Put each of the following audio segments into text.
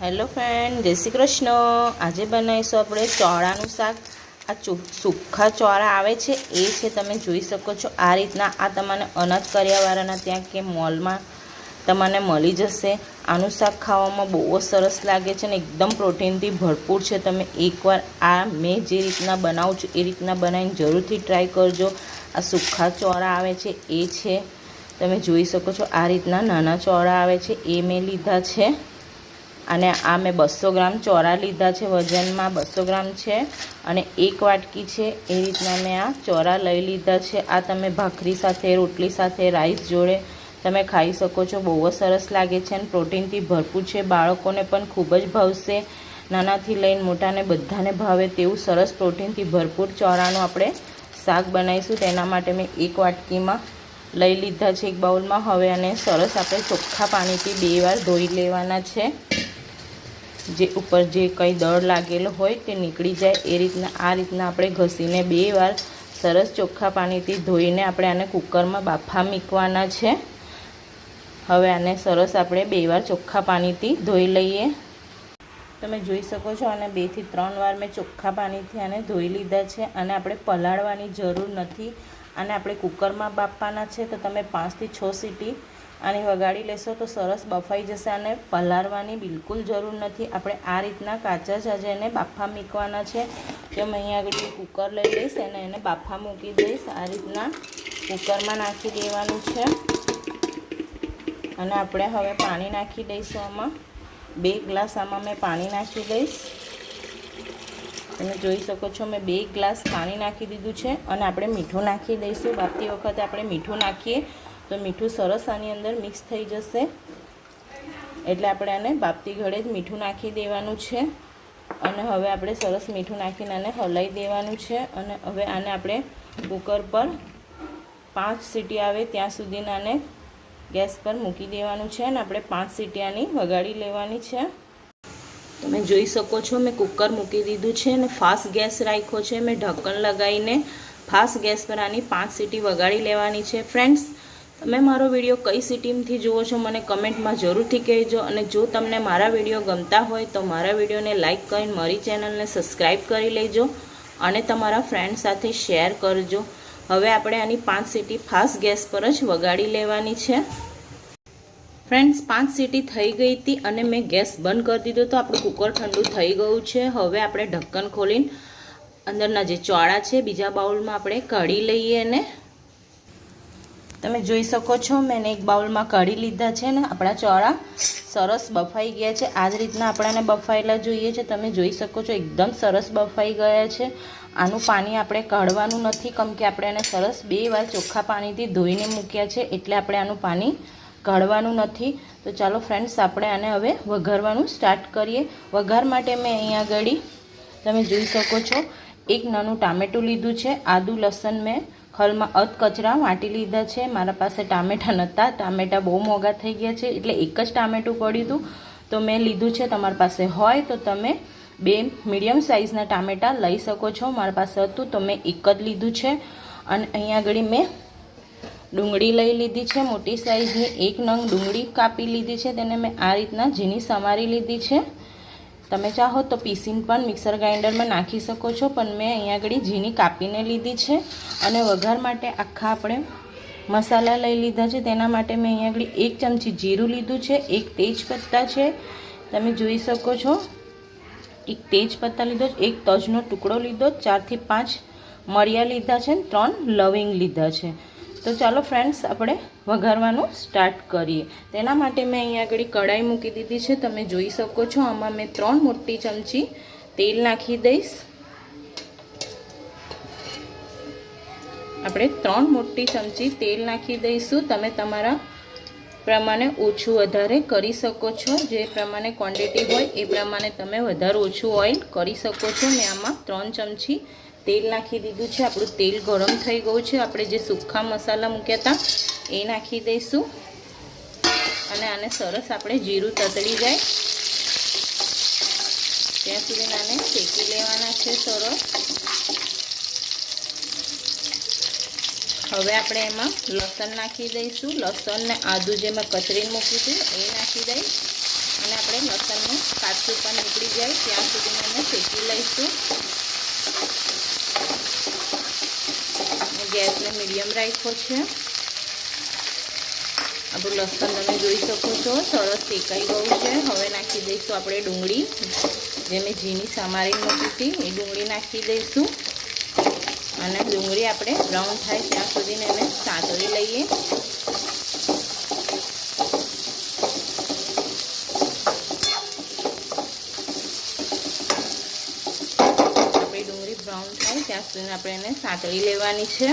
Hello friend, જય શ્રી કૃષ્ણ. આજે બનાવીશું આપણે ચોળાનું શાક. આ સૂખા ચોળા આવે છે, એ છે તમે જોઈ શકો છો. આ રીતના આ તમને અનાજ કર્યાવાળાના ત્યાં કે મોલમાં તમને મળી જશે. આનું શાક ખાવામાં બહુ જ સરસ લાગે છે ને એકદમ પ્રોટીનથી ભરપૂર છે. તમે એકવાર આ મેં જે રીતના બનાવું છું, એ રીતના બનાવીને જરૂરથી ટ્રાય કરજો. આ સૂખા ચોળા આવે છે, એ છે. તમે જોઈ શકો છો આ રીતના નાના ચોળા આવે છે, એ મેં લીધા છે. અને આ મેં બસો ગ્રામ ચોરા લીધા છે, વજનમાં બસો ગ્રામ છે અને એક વાટકી છે, એ રીતના મેં આ ચોરા લઈ લીધા છે. આ તમે ભાખરી સાથે, રોટલી સાથે, રાઈસ જોડે તમે ખાઈ શકો છો. બહુ જ સરસ લાગે છે અને પ્રોટીનથી ભરપૂર છે. બાળકોને પણ ખૂબ જ ભાવશે. નાનાથી લઈને મોટાને બધાને ભાવે તેવું સરસ પ્રોટીનથી ભરપૂર ચોરાનું આપણે શાક બનાવીશું. તેના માટે મેં એક વાટકીમાં લઈ લીધા છે એક બાઉલમાં. હવે અને સરસ આપણે ચોખ્ખા પાણીથી બે વાર ધોઈ લેવાના છે. જે ઉપર જે કંઈ દળ લાગેલો હોય તે નીકળી જાય. એ રીતના, આ રીતના આપણે ઘસીને બે વાર સરસ ચોખ્ખા પાણીથી ધોઈને આપણે આને કુકરમાં બાફા મૂકવાના છે. હવે આને સરસ આપણે બે વાર ચોખ્ખા પાણીથી ધોઈ લઈએ. તમે જોઈ શકો છો અને બેથી ત્રણ વાર મેં ચોખ્ખા પાણીથી આને ધોઈ લીધા છે અને આપણે પલાળવાની જરૂર નથી. અને આપણે કુકરમાં બાફવાના છે તો તમે પાંચથી છ સીટી આને વગાડી લેશો તો સરસ બફાઈ જશે અને પલાળવાની બિલકુલ જરૂર નથી. આપણે આ રીતના કાચા જ આજે એને બાફા મૂકવાના છે. તો હું અહીંયા આગળ કુકર લઈ લઈશ અને એને બાફા મૂકી દઈશ. આ રીતના કુકરમાં નાખી દેવાનું છે. અને આપણે હવે પાણી નાખી દઈશું આમાં. બે ગ્લાસ આમાં મેં પાણી નાખી દઈશ. તમે જોઈ શકો છો મેં બે ગ્લાસ પાણી નાખી દીધું છે. અને આપણે મીઠું નાખી દઈશું. બાફતી વખતે આપણે મીઠું નાખીએ. તો મીઠું સરસ આની અંદર મિક્સ થઈ જશે. એટલે આપણે આને બાપતી ઘડે જ મીઠું નાખી દેવાનું છે. અને હવે આપણે સરસ મીઠું નાખીને આને હલાવી દેવાનું છે. અને હવે આને આપણે કુકર પર પાંચ સીટી આવે ત્યાં સુધીને આને ગેસ પર મૂકી દેવાનું છે અને આપણે પાંચ સીટી આની વગાડી લેવાની છે. તમે જોઈ શકો છો મેં કુકર મૂકી દીધું છે અને ફાસ્ટ ગેસ રાખ્યો છે. મેં ઢક્કણ લગાવીને ફાસ્ટ ગેસ પર આની પાંચ સીટી વગાડી લેવાની છે. ફ્રેન્ડ્સ તમે મારો વીડિયો કઈ સિટીમથી જુઓ છો મને કમેન્ટમાં જરૂરથી કહેજો અને જો તમને મારા વીડિયો ગમતા હોય તો મારા વિડીયોને લાઇક કરીને મારી ચેનલને સબસ્ક્રાઈબ કરી લેજો અને તમારા ફ્રેન્ડ સાથે શેર કરજો. હવે આપણે આની પાંચ સીટી ફાસ્ટ ગેસ પર જ વગાડી લેવાની છે. ફ્રેન્ડ્સ, પાંચ સીટી થઈ ગઈ હતી અને મેં ગેસ બંધ કરી દીધો તો આપણું કુકર ઠંડુ થઈ ગયું છે. હવે આપણે ઢક્કન ખોલીને અંદરના જે ચોળા છે, બીજા બાઉલમાં આપણે કાઢી લઈએ અને તમે જોઈ શકો છો, મેં એક બાઉલમાં કાઢી લીધા છે ને, આપણા ચોળા સરસ બફાઈ ગયા છે. આ જ રીતના આપણાને બફાયેલા જોઈએ છે. તમે જોઈ શકો છો, એકદમ સરસ બફાઈ ગયા છે. આનું પાણી આપણે કાઢવાનું નથી, કેમ કે આપણે એને સરસ બે વાર ચોખ્ખા પાણીથી ધોઈને મૂક્યા છે, એટલે આપણે આનું પાણી કાઢવાનું નથી. તો ચાલો ફ્રેન્ડ્સ, આપણે આને હવે વઘારવાનું સ્ટાર્ટ કરીએ. વઘાર માટે મેં અહીંયા આગળ તમે જોઈ શકો છો, એક નાનું ટામેટું લીધું છે. આદુ લસણ મેં ખલમાં અધ કચરા વાટી લીધા છે. મારા પાસે ટામેટાં નહોતા ટામેટાં બહુ મોંઘા થઈ ગયા છે. એટલે એક જ ટામેટું પડ્યું હતું. તો મેં લીધું છે તમારી પાસે હોય તો તમે બે મીડિયમ સાઇઝના ટામેટાં લઈ શકો છો. મારા પાસે હતું તો મેં એક જ લીધું છે. અને અહીંયા આગળ મેં ડુંગળી લઈ લીધી છે. મોટી સાઇઝની એક નંગ ડુંગળી કાપી લીધી છે. તેને મેં આ રીતના ઝીણી સમારી લીધી છે. તમે ચાહો તો પીસીને પણ મિક્સર ગ્રાઇન્ડરમાં નાખી શકો છો, પણ મેં અહીંયા આગળ ઝીણી કાપીને લીધી છે અને વઘાર માટે આખા આપણે મસાલા લઈ લીધા છે. તેના માટે મેં અહીંયા આગળ એક ચમચી જીરું લીધું છે, એક તેજ પત્તા છે. તમે જોઈ શકો છો, એક તેજ પત્તા લીધો એક તજનો ટુકડો લીધો ચારથી પાંચ મરિયા લીધા છે ત્રણ લવિંગ લીધા છે. તો ચાલો ફ્રેન્ડ્સ આપણે વઘારવાનું સ્ટાર્ટ કરીએ. તેના માટે મેં અહીંયા આગળ કઢાઈ મૂકી દીધી છે. તમે જોઈ શકો છો, આમાં મેં ત્રણ મોટી ચમચી તેલ નાખી દઈશ. આપણે ત્રણ મોટી ચમચી તેલ નાખી દઈશું. તમે તમારા પ્રમાણે ઓછું વધારે કરી શકો છો. જે પ્રમાણે ક્વોન્ટિટી હોય, એ પ્રમાણે તમે વધારે ઓછું ઓઇલ કરી શકો છો. મેં આમાં ત્રણ ચમચી તેલ નાખી દીધું છે. આપણું તેલ ગરમ થઈ ગયું છે. આપણે જે સૂકા મસાલા મૂક્યા હતા, એ નાખી દઈશું. અને આને સરસ આપણે જીરું તતડી જાય. ત્યાં સુધી આને શેકી લેવાના છે સરસ. હવે આપણે એમાં લસણ નાખી દઈશું. લસણ ને આદું જે મેં કચરીને મૂક્યું એ નાખી દઈશ. અને આપણે લસણનું કાચું પણ નીકળી જાય. ત્યાં સુધી એને શેકી લઈશું. ગેસને મીડિયમ રાખ્યો છે. આપણું લસણ તમે જોઈ શકો છો, સરસ શેકાઈ ગયું છે. હવે નાખી દઈશું આપણે ડુંગળી. જે મેં ઝીણી સમારી મૂકી હતી, એ ડુંગળી નાખી દઈશું. અને ડુંગળી આપણે બ્રાઉન થાય ત્યાં સુધીને એને સાતળી લઈએ આપણી ડુંગળી બ્રાઉન થાય આપણે એને સાંતળી લેવાની છે.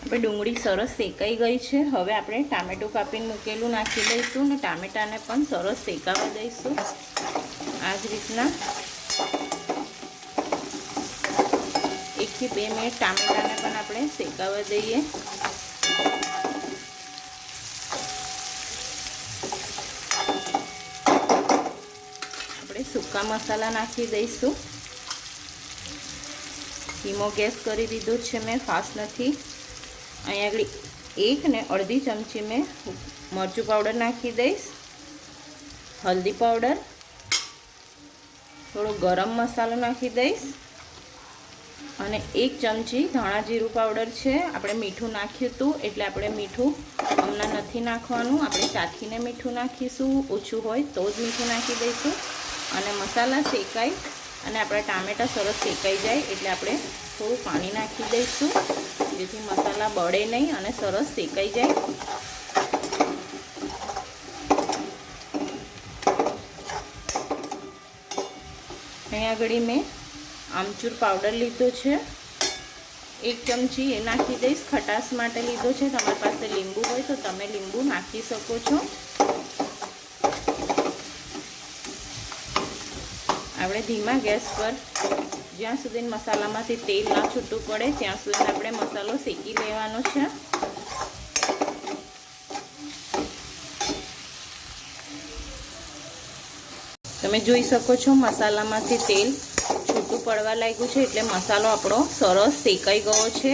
આપણે ડુંગળી સરસ શેકાઈ ગઈ છે. હવે આપણે ટામેટું કાપીને મૂકેલું નાખી દઈશું અને ટામેટાને પણ સરસ શેકાવા દઈશું. આ જ રીતના એકથી બે મિનિટ ટામેટાને પણ આપણે શેકાવા દઈએ. આપણે સૂકા મસાલા નાખી દઈશું. ધીમો ગેસ કરી દીધો છે મેં ફાસ્ટ નથી. અહીંયા આગળ એક ને અડધી ચમચી મેં મરચું પાવડર નાખી દઈશ. હલ્દી પાવડર થોડો ગરમ મસાલો નાખી દઈશ. અને એક ચમચી ધાણા જીરું પાવડર છે. આપણે મીઠું નાખ્યું હતું, એટલે આપણે મીઠું હમણાં નથી નાખવાનું. આપણે ચાખીને મીઠું નાખીશું. ઓછું હોય તો જ મીઠું નાખી દઈશું. અને મસાલા શેકાઈ અને આપણા ટામેટાં સરસ શેકાઈ જાય એટલે આપણે થોડું પાણી નાખી દઈશું. જેથી મસાલા બળે નહીં અને સરસ શેકાઈ જાય. અહીંયા આગળ મેં આમચૂર પાવડર લીધો છે. એક ચમચી એ નાખી દઈશ. ખટાશ માટે લીધો છે. તમારી પાસે લીંબુ હોય તો તમે લીંબુ નાખી શકો છો. આપણે ધીમા ગેસ પર જ્યાં સુધી મસાલામાંથી તેલ ના છૂટું પડે, ત્યાં સુધી આપણે મસાલો શેકી લેવાનો છે. તમે જોઈ શકો છો મસાલામાંથી તેલ છૂટું પડવા લાગ્યું છે, એટલે મસાલો આપણો સરસ શેકાઈ ગયો છે.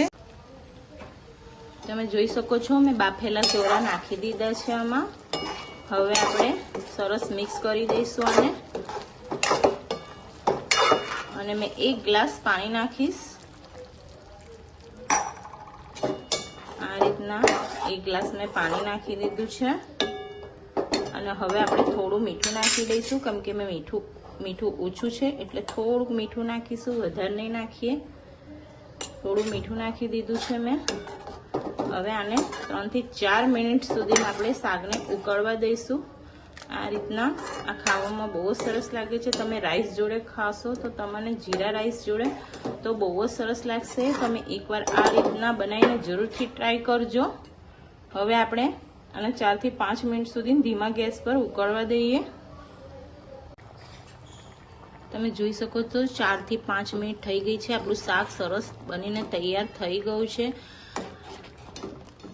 તમે જોઈ શકો છો, મેં બાફેલા ચોરા નાખી દીધા છે આમાં. હવે આપણે સરસ મિક્સ કરી દઈશું આને. અને મેં એક ગ્લાસ પાણી નાખીશ. આ રીતના એક ગ્લાસ મેં પાણી નાખી દીધું છે. અને હવે આપણે થોડું મીઠું નાખી દઈશું, કેમ કે મેં મીઠું મીઠું ઓછું છે, એટલે થોડુંક મીઠું નાખીશું, વધારે નહીં નાખીએ. થોડું મીઠું નાખી દીધું છે મેં. હવે આને ત્રણથી ચાર મિનિટ સુધીમાં આપણે શાકને ઉકળવા દઈશું. આ રીતના આ ખાવામાં બહુ જ સરસ લાગે છે. તમે રાઈસ જોડે ખાશો તો તમને જીરા રાઈસ જોડે તો બહુ જ સરસ લાગશે. તમે એકવાર આ રીતના બનાવીને જરૂરથી ટ્રાય કરજો. હવે આપણે અને ચારથી પાંચ મિનિટ સુધી ધીમા ગેસ પર ઉકળવા દઈએ. તમે જોઈ શકો છો, ચારથી પાંચ મિનિટ થઈ ગઈ છે. આપણું શાક સરસ બનીને તૈયાર થઈ ગયું છે.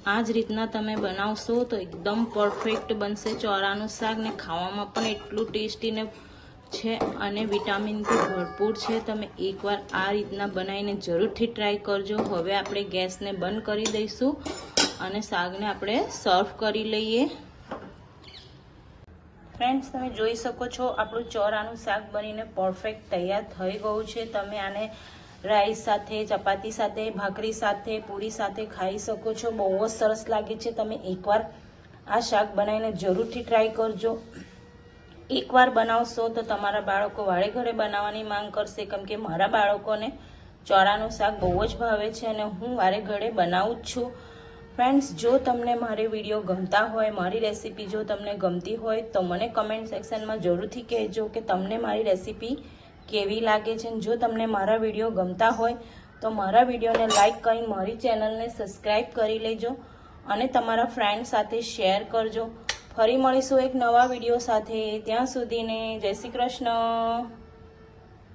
આ જ રીતના તમે બનાવશો તો એકદમ પરફેક્ટ બનશે. ચોરાનું શાક ને ખાવામાં પણ એટલું ટેસ્ટી ને છે અને વિટામિનથી ભરપૂર છે. તમે એકવાર આ રીતના બનાવીને જરૂરથી ટ્રાય કરજો. હવે આપણે ગેસને બંધ કરી દઈશું અને શાકને આપણે સર્વ કરી લઈએ. ફ્રેન્ડ્સ તમે જોઈ શકો છો આપણું ચોરાનું શાક બનીને પરફેક્ટ તૈયાર થઈ ગયું છે. તમે આને રાઈસ સાથે, ચપાતી સાથે, ભાખરી સાથે, પૂરી સાથે ખાઈ શકો છો. બહુ જ સરસ લાગે છે. તમે એકવાર આ શાક બનાવીને જરૂરથી ટ્રાય કરજો. એકવાર બનાવશો તો તમારા બાળકો વાળે ઘરે બનાવવાની માંગ કરશે. કેમ કે મારા બાળકોને ચોરાનું શાક બહુ જ ભાવે છે અને હું વારે ઘરે બનાવું જ છું. ફ્રેન્ડ્સ જો તમને મારી વીડિયો ગમતા હોય, મારી રેસીપી જો તમને ગમતી હોય, તો મને કમેન્ટ સેક્શનમાં જરૂરથી કહેજો કે તમને મારી રેસીપી કેવી લાગે છે જો તમને મારા વીડિયો ગમતા હોય, તો મારા વિડીયોને લાઈક કરી મારી ચેનલને સબસ્ક્રાઈબ કરી લેજો અને તમારા ફ્રેન્ડ સાથે શેર કરજો. ફરી મળીશું એક નવા વીડિયો સાથે. ત્યાં સુધીને જય શ્રી કૃષ્ણ.